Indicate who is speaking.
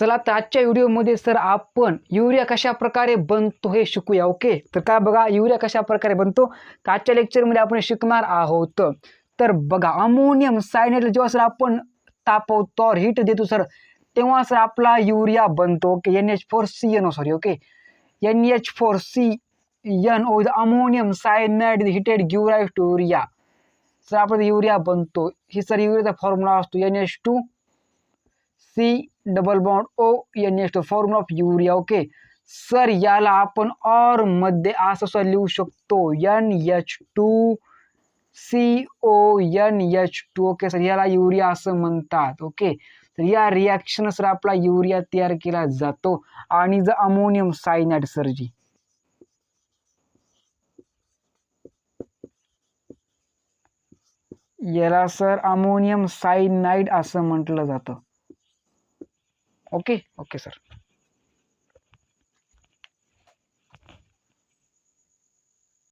Speaker 1: चला तर आजच्या व्हिडिओमध्ये सर आपण युरिया कशा प्रकारे बनतो हे शिकूया ओके? तर काय बघा युरिया कशा प्रकारे बनतो? तर आजच्या लेक्चरमध्ये आपण शिकणार आहोत. तर बघा अमोनियम सायनाइड जेव्हा सर आपण तापवतो हीट देतो सर तेव्हा सर आपला युरिया बनतो okay? N H four C N O sorry okay? N H four C N O ammonium cyanide heated gives rise to urea sir आपला युरिया बनतो. ही सर युरियाचा फॉर्म्युला असतो N H two C double bond O N H two formula of urea okay sir याला आपण ऑरमध्ये असं सुद्धा लिहू शकतो. N H two C O N H two okay sir याला युरिया असं म्हणतात ओके तर या रिॲक्शन सर आपला युरिया तयार केला जातो. आणि ज अमोनियम सायनाइड सर जी. याला सर अमोनियम सायनाइड असं म्हटलं जातं. Okay okay sir